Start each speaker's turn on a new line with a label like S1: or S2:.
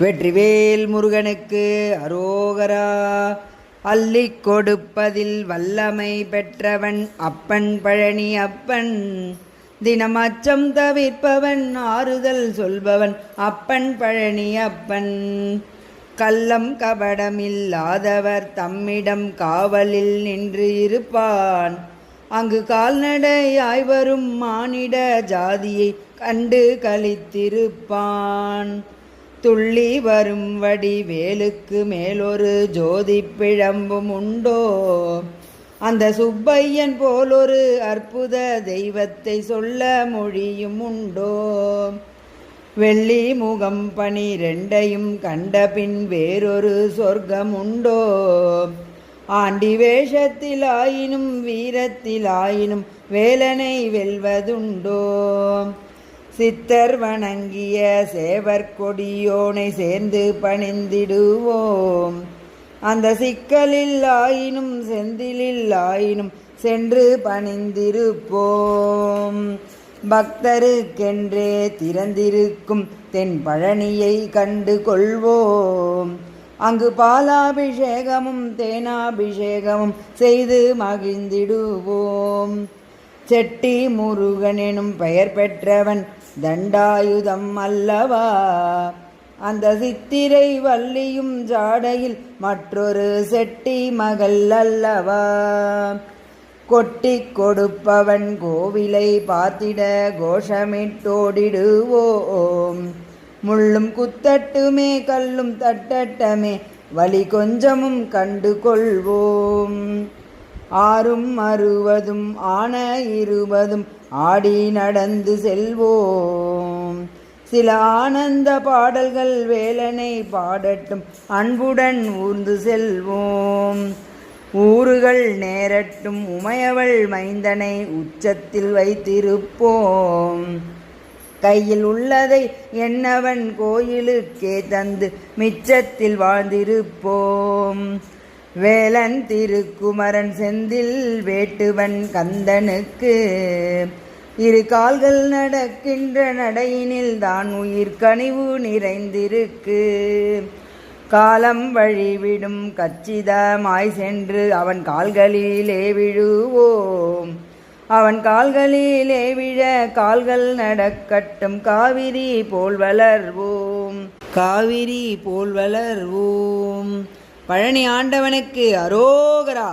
S1: வெற்றிவேல் முருகனுக்கு அரோகரா. அள்ளிக் கொடுப்பதில் வல்லமை பெற்றவன் அப்பன் பழனி அப்பன். தினம் அச்சம் தவிர்ப்பவன் ஆறுதல் சொல்பவன் அப்பன் பழனி அப்பன். கள்ளம் கபடமில்லாதவர் தம்மிடம் காவலில் நின்று இருப்பான். அங்கு கால்நடையாய் வரும் மானிட ஜாதியை கண்டு கழித்திருப்பான் துள்ளி வரும் வடி வேலுக்கு மேலொரு ஜோதி பிழம்பும் உண்டோ? அந்த சுப்பையன் போலொரு அற்புத தெய்வத்தை சொல்ல மொழியும் உண்டோ? வெள்ளி முகம் பணி பனிரெண்டையும் கண்டபின் வேறொரு சொர்க்கம் உண்டோ? ஆண்டி வேஷத்தில் ஆயினும் வீரத்தில் ஆயினும் வேலனை வெல்வதுண்டோ? சித்தர் வணங்கிய சேவர் கொடியோனை சேர்ந்து பணிந்திடுவோம். அந்த சிக்கலில் ஆயினும் செந்திலில் ஆயினும் சென்று பணிந்திருப்போம். பக்தருக்கென்றே திறந்திருக்கும் தென் பழனியை கண்டு கொள்வோம். அங்கு பாலாபிஷேகமும் தேனாபிஷேகமும் செய்து மகிழ்ந்திடுவோம். செட்டி முருகன் எனும் பெயர் பெற்றவன் தண்டாயுதம் அல்லவா? அந்த சித்திரை வள்ளியும் ஜாடையில் மற்றொரு செட்டி மகள் அல்லவா? கொட்டி கொடுப்பவன் கோவிலை பார்த்திட கோஷமிட்டோடிடுவோம். முள்ளும் குத்தட்டுமே கல்லும் தட்டட்டமே வலி கொஞ்சமும் கண்டு கொள்வோம். ஆறும் அறுவதும் ஆன இருபதும் ஆடி நடந்து செல்வோம். சில ஆனந்த பாடல்கள் வேலனை பாடட்டும் அன்புடன் ஊர்ந்து செல்வோம். ஊறுகள் நேரட்டும் உமையவள் மைந்தனை உச்சத்தில் வைத்திருப்போம். கையில் உள்ளதை என்னவன் கோயிலுக்கே தந்து மிச்சத்தில் வாழ்ந்திருப்போம். வேலன் திருக்குமரன் செந்தில் வேட்டுவன் கந்தனுக்கு. இரு கால்கள் நடக்கின்ற நடையினில் தான் உயிர் கனிவு நிறைந்திருக்கு. காலம் வழிவிடும் கச்சிதமாய் சென்று அவன் கால்களிலே விழுவோம். அவன் கால்களிலே விழ கால்கள் நடக்கட்டும் காவிரி போல் வளர்வோம். காவிரி போல் வளர்வோம். பழனி ஆண்டவனுக்கு அரோகரா.